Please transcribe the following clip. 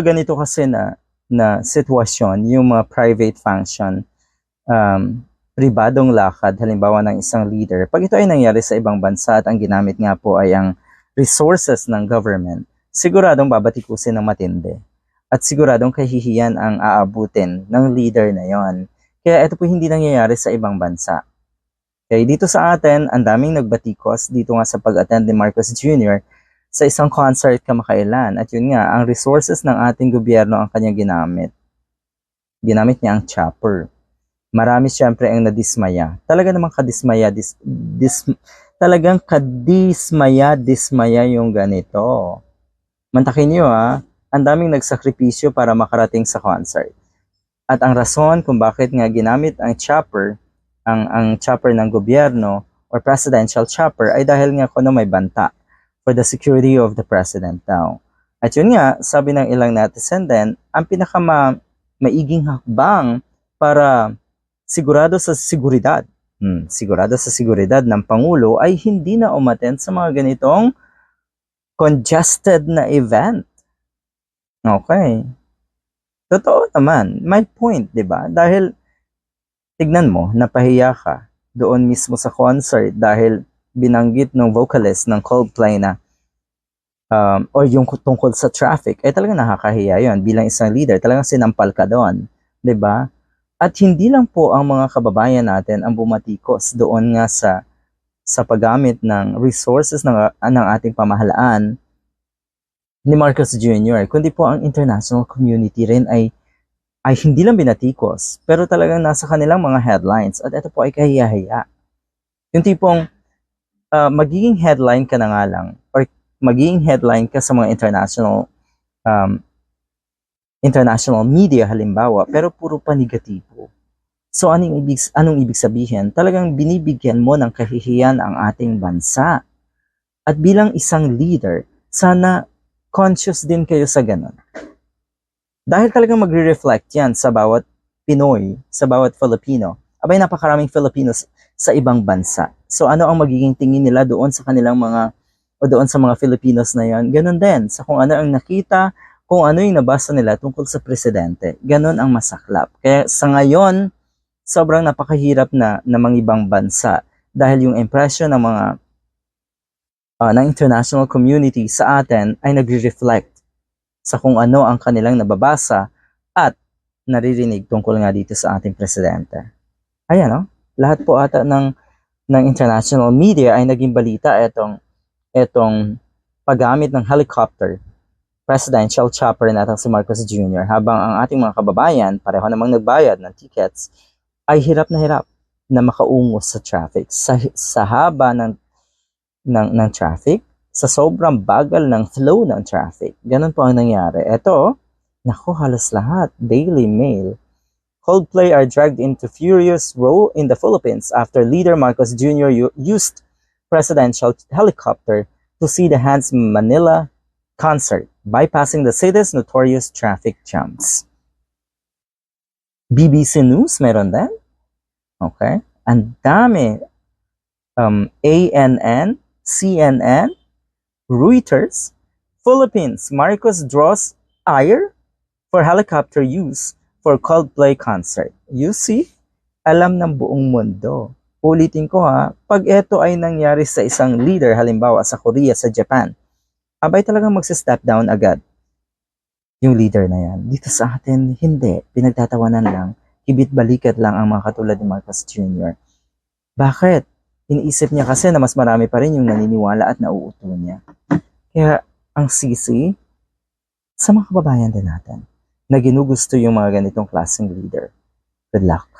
ganito kasi na na sitwasyon, yung mga private function, um, pribadong lakad, halimbawa ng isang leader, pag ito ay nangyari sa ibang bansa at ang ginamit nga po ay ang resources ng government, siguradong babatikusin ng matindi. At siguradong kahihiyan ang aabutin ng leader na yon. Kaya ito po hindi nangyayari sa ibang bansa. Okay, dito sa atin, ang daming nagbatikos dito nga sa pag-attend ni Marcos Jr. sa isang concert kamakailan. At yun nga, ang resources ng ating gobyerno ang kanya ginamit. Ginamit niya ang chopper. Marami siyempre ang nadismaya. Talaga namang kadismaya, dis, dis, talagang kadismaya, dismaya yung ganito. Mantakin niyo ha, ang daming nagsakripisyo para makarating sa concert. At ang rason kung bakit nga ginamit ang chopper, ang, ang chopper ng gobyerno or presidential chopper ay dahil nga kuno may banta for the security of the president daw. At yun nga, sabi ng ilang netizen din, ang pinakama maiging hakbang para sigurado sa seguridad, hmm, sigurado sa seguridad ng Pangulo ay hindi na umaten sa mga ganitong congested na event. Okay. Totoo naman, my point, 'di ba? Dahil tignan mo, napahiya ka doon mismo sa concert dahil binanggit ng vocalist ng Coldplay na um, or yung tungkol sa traffic, eh talagang nakakahiya yon bilang isang leader, talagang sinampal ka doon, 'di ba? At hindi lang po ang mga kababayan natin ang bumatikos doon nga sa sa paggamit ng resources ng, ng ating pamahalaan ni Marcos Jr., kundi po ang international community rin ay ay hindi lang binatikos, pero talagang nasa kanilang mga headlines at ito po ay kahiya-hiya. Yung tipong uh, magiging headline ka na nga lang or magiging headline ka sa mga international um, international media halimbawa, pero puro pa negatibo. So anong ibig, anong ibig sabihin? Talagang binibigyan mo ng kahihiyan ang ating bansa. At bilang isang leader, sana conscious din kayo sa ganun. Dahil talagang magre-reflect yan sa bawat Pinoy, sa bawat Filipino. Abay, napakaraming Filipinos sa ibang bansa. So ano ang magiging tingin nila doon sa kanilang mga, o doon sa mga Filipinos na yan? Ganun din, sa kung ano ang nakita, kung ano yung nabasa nila tungkol sa presidente. Ganun ang masaklap. Kaya sa ngayon, sobrang napakahirap na ng mga ibang bansa dahil yung impression ng mga uh, ng international community sa atin ay nagre-reflect sa kung ano ang kanilang nababasa at naririnig tungkol nga dito sa ating presidente. Ayan, no? Lahat po ata ng, ng international media ay naging balita itong, itong paggamit ng helicopter presidential chopper natin si Marcos Jr. habang ang ating mga kababayan, pareho namang nagbayad ng tickets, ay hirap na hirap na makaungos sa traffic. Sa, sa haba ng ng, ng traffic, sa sobrang bagal ng flow ng traffic. Ganun po ang nangyari. Ito, naku, halos lahat. Daily Mail. Coldplay are dragged into furious row in the Philippines after leader Marcos Jr. used presidential helicopter to see the Hans Manila concert, bypassing the city's notorious traffic jams. BBC News, meron din. Okay? Ang dami. Um, ANN, CNN, Reuters, Philippines, Marcos draws ire for helicopter use for Coldplay concert. You see, alam ng buong mundo. Ulitin ko ha, pag ito ay nangyari sa isang leader, halimbawa sa Korea, sa Japan, abay talagang magsa-step down agad yung leader na yan. Dito sa atin, hindi. Pinagtatawanan lang. Kibit-balikat lang ang mga katulad ni Marcos Jr. Bakit? Iniisip niya kasi na mas marami pa rin yung naniniwala at nauuto niya. Kaya ang sisi sa mga kababayan din natin na ginugusto yung mga ganitong klaseng leader. Good luck.